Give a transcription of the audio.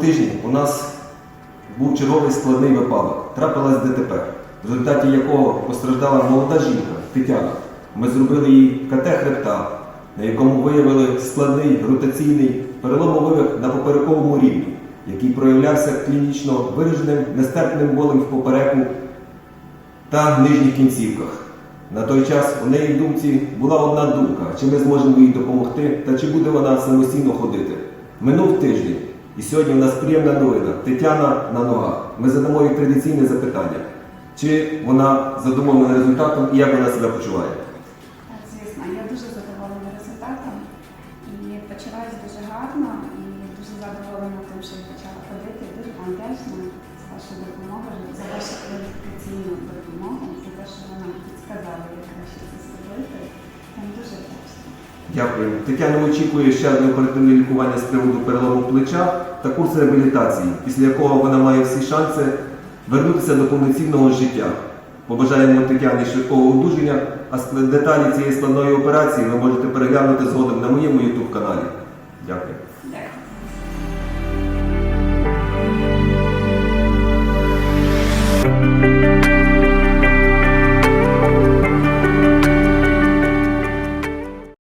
тиждень у нас був черговий складний випадок. Трапилась ДТП, в результаті якого постраждала молода жінка Тетяна. Ми зробили їй КТ хребта, на якому виявили складний ротаційний переломовий на поперековому рівні, який проявлявся клінічно вираженим нестерпним болем в попереку та нижніх кінцівках. На той час у неї в думці була одна думка, чи ми зможемо їй допомогти та чи буде вона самостійно ходити. Минув тиждень, і сьогодні у нас приємна новина. Тетяна на ногах. Ми задамо їй традиційне запитання, чи вона задоволена результатом і як вона себе почуває. Звісно, я дуже задоволена результатом і почуваюся дуже гарно і дуже задоволена тим, що я почала ходити. Дуже вам за вашу допомогу, за ваші кваліфікаційну Дякую. Тетяна очікує ще одне оперативне лікування з приводу перелому плеча та курс реабілітації, після якого вона має всі шанси вернутися до повноцінного життя. Побажаємо Тетяні швидкого одужання, а деталі цієї складної операції ви можете переглянути згодом на моєму YouTube каналі. Дякую.